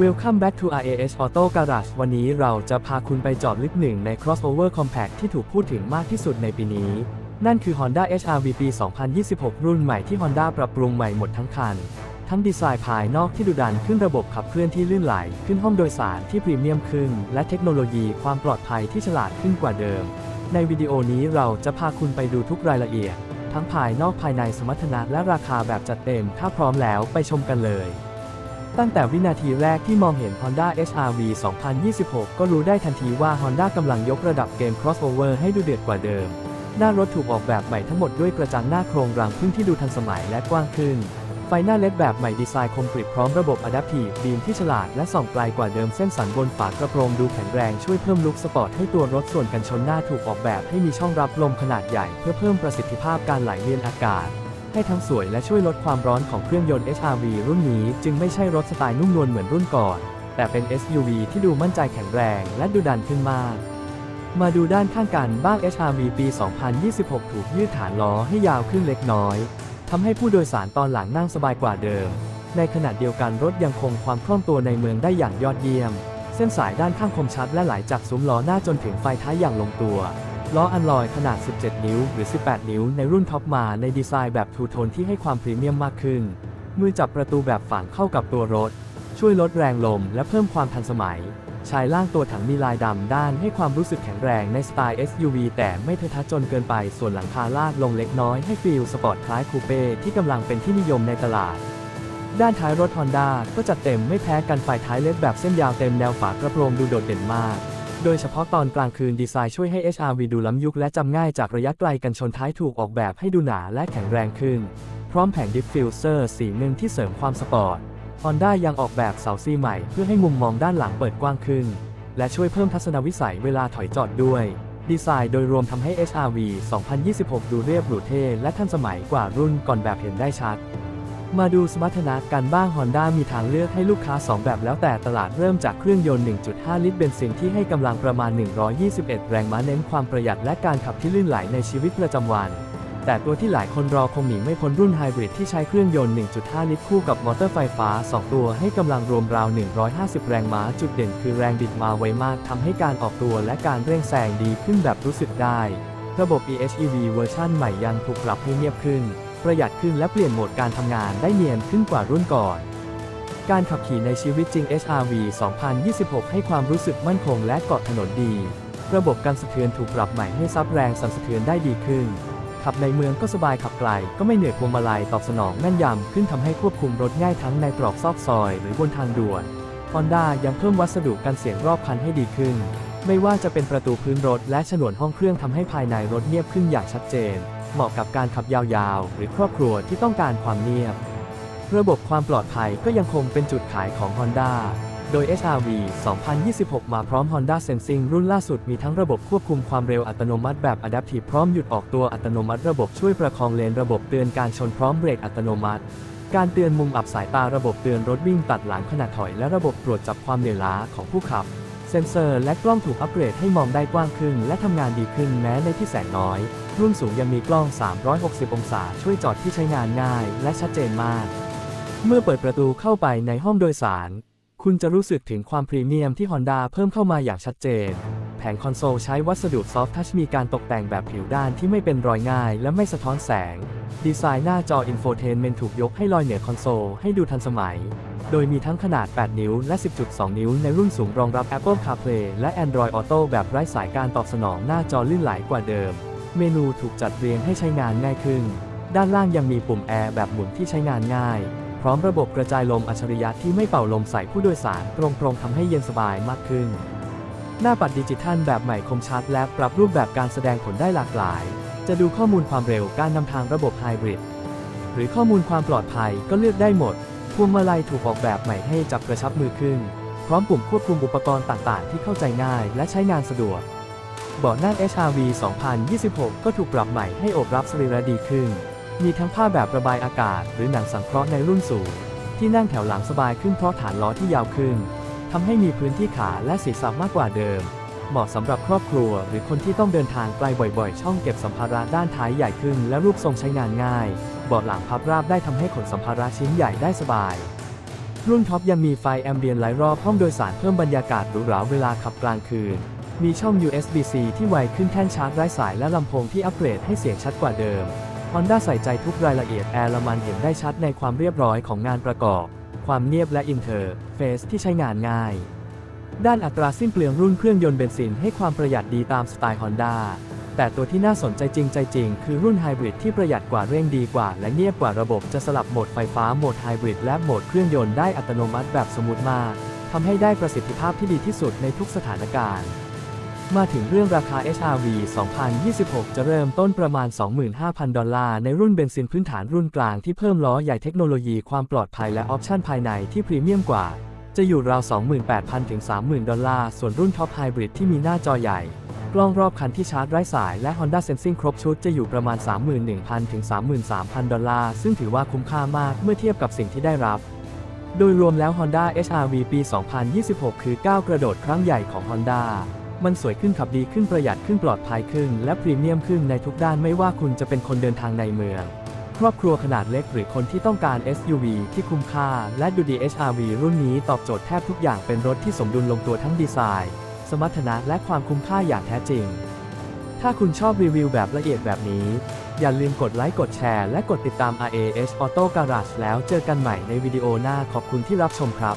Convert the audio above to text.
Welcome back to RAS Auto Garage วันนี้เราจะพาคุณไปจอดลึกหนึ่งใน crossover compact ที่ถูกพูดถึงมากที่สุดในปีนี้ นั่นคือ Honda HR-V ปี 2026 รุ่นใหม่ที่ Honda ปรับปรุงใหม่หมดทั้งคัน ทั้งดีไซน์ภายนอกที่ดุดันขึ้นระบบขับเคลื่อนที่ลื่นไหล ขึ้นห้องโดยสารที่พรีเมียมขึ้น และเทคโนโลยีความปลอดภัยที่ฉลาดขึ้นกว่าเดิม ในวิดีโอนี้เราจะพาคุณไปดูทุกรายละเอียด ทั้งภายนอกภายในสมรรถนะและราคาแบบจัดเต็ม ถ้าพร้อมแล้วไปชมกันเลย ตั้งแต่วินาทีแรกที่มองเห็น Honda HR-V 2026 ก็รู้ได้ทันทีว่า Honda กำลังยกระดับเกม crossover ให้ดูเดือดกว่าเดิม หน้ารถถูกออกแบบใหม่ทั้งหมดด้วยกระจังหน้าโครงรังพึ่งที่ดูทันสมัยและกว้างขึ้น ไฟหน้าเลดแบบใหม่ดีไซน์คมกริบพร้อมระบบ Adaptive Beam ที่ฉลาดและส่องไกลกว่าเดิมเส้นสันบนฝากระโปรงดูแข็งแรงช่วยเพิ่มลุคสปอร์ตให้ตัวรถส่วนกันชนหน้าถูกออกแบบให้มีช่องรับลมขนาดใหญ่ เพื่อเพิ่มประสิทธิภาพการไหลเวียนอากาศ ให้ทั้งสวยและช่วยลดความร้อนของเครื่องยนต์ HR-V รุ่นนี้จึงไม่ใช่รถสไตล์นุ่มนวลเหมือนรุ่นก่อน แต่เป็น SUV ที่ดูมั่นใจแข็งแรงและดูดันขึ้นมาก มาดูด้านข้างกันบ้าง HR-V ปี 2026 ถูกยืดฐานล้อให้ยาวขึ้นเล็กน้อยทำให้ผู้โดยสารตอนหลังนั่งสบายกว่าเดิม ในขณะเดียวกันรถยังคงความคล่องตัวในเมืองได้อย่างยอดเยี่ยม เส้นสายด้านข้างคมชัดและไหลจากซุ้มล้อหน้าจนถึงไฟท้ายอย่างลงตัว ล้ออันลอยขนาด 17 นิ้ว หรือ 18 นิ้ว ในรุ่นท็อปมาในดีไซน์แบบทูโทนที่ให้ความพรีเมียมมากขึ้น มือจับประตูแบบฝังเข้ากับตัวรถ ช่วยลดแรงลมและเพิ่มความทันสมัย ชายล่างตัวถังมีลายดำด้านให้ความรู้สึกแข็งแรงในสไตล์ SUV แต่ไม่เทอะทะจนเกินไป ส่วนหลังคาลาดลงเล็กน้อยให้ฟีลสปอร์ตคล้ายคูเป้ที่กำลังเป็นที่นิยมในตลาดด้านท้ายรถ Honda ก็จัดเต็มไม่แพ้กันไฟท้ายเล็ดแบบเส้นยาวเต็มแนวฝากระโปรงดูโดดเด่นมาก โดยเฉพาะตอนกลางคืนดีไซน์ช่วยให้ HR-V ดูล้ำยุคและจำง่ายจากระยะไกลกันชนท้ายถูกออกแบบให้ดูหนาและแข็งแรงขึ้น พร้อมแผงดิฟฟิวเซอร์สีหนึ่งที่เสริมความสปอร์ต Honda ยังออกแบบเสาซีใหม่เพื่อให้มุมมองด้านหลังเปิดกว้างขึ้น และช่วยเพิ่มทัศนวิสัยเวลาถอยจอดด้วย ดีไซน์โดยรวมทำให้ HR-V 2026 ดูเรียบหรูเท่และทันสมัยกว่ารุ่นก่อนแบบเห็นได้ชัด มาดูสมรรถนะกันบ้าง Honda มีทางเลือกให้ลูกค้า 2 แบบแล้วแต่ตลาดเริ่มจากเครื่องยนต์ 1.5 ลิตรเบนซินที่ให้กำลังประมาณ 121 แรงม้าเน้นความประหยัดและการขับที่ลื่นไหลในชีวิตประจำวัน แต่ตัวที่หลายคนรอคงหนีไม่พ้นรุ่นไฮบริดที่ใช้เครื่องยนต์ 1.5 ลิตรคู่กับมอเตอร์ไฟฟ้า 2 ตัวให้กำลังรวมราว 150 แรงม้าจุดเด่นคือแรงบิดมาไวมากทำให้การออกตัวและการเร่งแซงดีขึ้นแบบรู้สึกได้ ระบบ EHEV เวอร์ชันใหม่ยังถูกปรับให้เงียบขึ้น ประหยัดขึ้นและเปลี่ยนโหมดการทำงานได้เนียนขึ้นกว่ารุ่นก่อน การขับขี่ในชีวิตจริง HR-V 2026 ให้ความรู้สึกมั่นคงและเกาะถนนดี ระบบการสะเทือนถูกปรับใหม่ให้ซับแรงสั่นสะเทือนได้ดีขึ้น ขับในเมืองก็สบายขับไกล ก็ไม่เหนื่อยพวงมาลัยตอบสนองแม่นยำขึ้นทำให้ควบคุมรถง่ายทั้งในตรอกซอกซอย หรือบนทางด่วน Honda ยังเพิ่มวัสดุกันเสียงรอบคันให้ดีขึ้น ไม่ว่าจะเป็นประตูพื้นรถและฉนวนห้องเครื่องทำให้ภายในรถเงียบขึ้นอย่างชัดเจน เหมาะกับการขับยาวๆ หรือครอบครัวที่ต้องการความเงียบ ระบบความปลอดภัยก็ยังคงเป็นจุดขายของ Honda โดย HR-V 2026 มาพร้อม Honda Sensing รุ่นล่าสุดมีทั้งระบบควบคุมความเร็วอัตโนมัติแบบ Adaptive พร้อมหยุดออกตัวอัตโนมัติระบบช่วยประคองเลนระบบเตือนการชนพร้อมเบรกอัตโนมัติ การเตือนมุมอับสายตาระบบเตือนรถวิ่งตัดหลังขณะถอยและระบบตรวจจับความเหนื่อยล้าของผู้ขับ เซนเซอร์และกล้องถูกอัปเกรดให้มองได้กว้างขึ้น และทำงานดีขึ้นแม้ในที่แสงน้อย รุ่นสูงยังมีกล้อง 360 องศาช่วยจอดที่ใช้งานง่าย และชัดเจนมาก เมื่อเปิดประตูเข้าไปในห้องโดยสาร คุณจะรู้สึกถึงความพรีเมียมที่ Honda เพิ่มเข้ามาอย่างชัดเจน แผงคอนโซลใช้วัสดุซอฟท์ทัชมีการตกแต่งแบบผิวด้านที่ไม่เป็นรอยง่าย และไม่สะท้อนแสง ดีไซน์หน้าจออินโฟเทนเมนถูกยกให้ลอยเหนือคอนโซลให้ดูทันสมัย โดยมีทั้งขนาด 8 นิ้ว และ 10.2 นิ้ว ในรุ่นสูงรองรับ Apple CarPlay และ Android Auto แบบไร้สายการตอบสนองหน้าจอลื่นไหลกว่าเดิม เมนูถูกจัดเรียงให้ใช้งานง่ายขึ้น ด้านล่างยังมีปุ่มแอร์แบบหมุนที่ใช้งานง่าย พร้อมระบบกระจายลมอัจฉริยะที่ไม่เป่าลมใส่ผู้โดยสารตรงๆทำให้เย็นสบายมากขึ้น หน้าปัดดิจิทัลแบบใหม่คมชัด และปรับรูปแบบการแสดงผลได้หลากหลาย จะดูข้อมูลความเร็วการนำทางระบบไฮบริดหรือข้อมูลความปลอดภัยก็เลือกได้หมด พวงมาลัยถูกออกแบบใหม่ให้จับกระชับมือขึ้น พร้อมปุ่มควบคุมอุปกรณ์ต่างๆ ที่เข้าใจง่ายและใช้งานสะดวกเบาะนั่ง HR-V 2026 ก็ถูกปรับใหม่ให้อบรับสรีระดีขึ้น มีทั้งผ้าแบบระบายอากาศ หรือหนังสังเคราะห์ในรุ่นสูง ที่นั่งแถวหลังสบายขึ้นเพราะฐานล้อที่ยาวขึ้น ทำให้มีพื้นที่ขาและศีรษะมากกว่าเดิม เหมาะสำหรับครอบครัว หรือคนที่ต้องเดินทางไกลบ่อยๆ ช่องเก็บสัมภาระด้านท้ายใหญ่ขึ้น และรูปทรงใช้งานง่าย บาะหลังพับราบได้ทำให้ขนสัมภาระชิ้นใหญ่ได้สบาย รุ่นท็อปยังมีไฟแอมเบียนหลายรอบห้องโดยสารเพิ่มบรรยากาศหรูหราเวลาขับกลางคืน มีช่อง USB-C ที่ไวขึ้นแท่นชาร์จไร้สายและลำโพงที่อัปเกรดให้เสียงชัดกว่าเดิม Honda ใส่ใจทุกรายละเอียดแอร์ละมันเห็นได้ชัดในความเรียบร้อยของงานประกอบ ความเนียบและอินเทอร์เฟซที่ใช้งานง่าย ด้านอัตราสิ้นเปลืองรุ่นเครื่องยนต์เบนซินให้ความประหยัดดีตามสไตล์ Honda แต่ตัวที่น่าสนใจจริงใจจริงคือรุ่นไฮบริดที่ประหยัดกว่าเร่งดีกว่า และเงียบกว่าระบบจะสลับโหมดไฟฟ้าโหมดไฮบริดและโหมดเครื่องยนต์ได้อัตโนมัติแบบสมูทมากทำให้ได้ประสิทธิภาพที่ดีที่สุดในทุกสถานการณ์ มาถึงเรื่องราคา HRV 2026 จะเริ่มต้นประมาณ 25,000 ดอลลาร์ ในรุ่นเบนซินพื้นฐานรุ่นกลางที่เพิ่มล้อใหญ่เทคโนโลยีความปลอดภัยและออปชั่นภายในที่พรีเมียมกว่า จะอยู่ราว 28,000 ถึง 30,000 ดอลลาร์ ส่วนรุ่นท็อปไฮบริดที่มีหน้าจอใหญ่ กล้องรอบคันที่ชาร์จไร้สายและ Honda Sensing ครบชุดจะอยู่ประมาณ 31,000 ถึง 33,000 ดอลลาร์ ซึ่งถือว่าคุ้มค่ามากเมื่อเทียบกับสิ่งที่ได้รับ โดยรวมแล้ว Honda HR-V ปี 2026 คือก้าวกระโดดครั้งใหญ่ของ Honda มันสวยขึ้นขับดีขึ้นประหยัดขึ้นปลอดภัยขึ้น และพรีเมียมขึ้นในทุกด้านไม่ว่าคุณจะเป็นคนเดินทางในเมือง ครอบครัวขนาดเล็กหรือคนที่ต้องการ SUV ที่คุ้มค่า และดูดี HR-V รุ่นนี้ตอบโจทย์แทบทุกอย่างเป็นรถที่สมดุลลงตัวทั้งดีไซน์ สมรรถนะและความคุ้มค่าอย่างแท้จริง ถ้าคุณชอบรีวิวแบบละเอียดแบบนี้ อย่าลืมกดไลค์กดแชร์และกดติดตาม RAS Auto Garage แล้วเจอกันใหม่ในวิดีโอหน้าขอบคุณที่รับชมครับ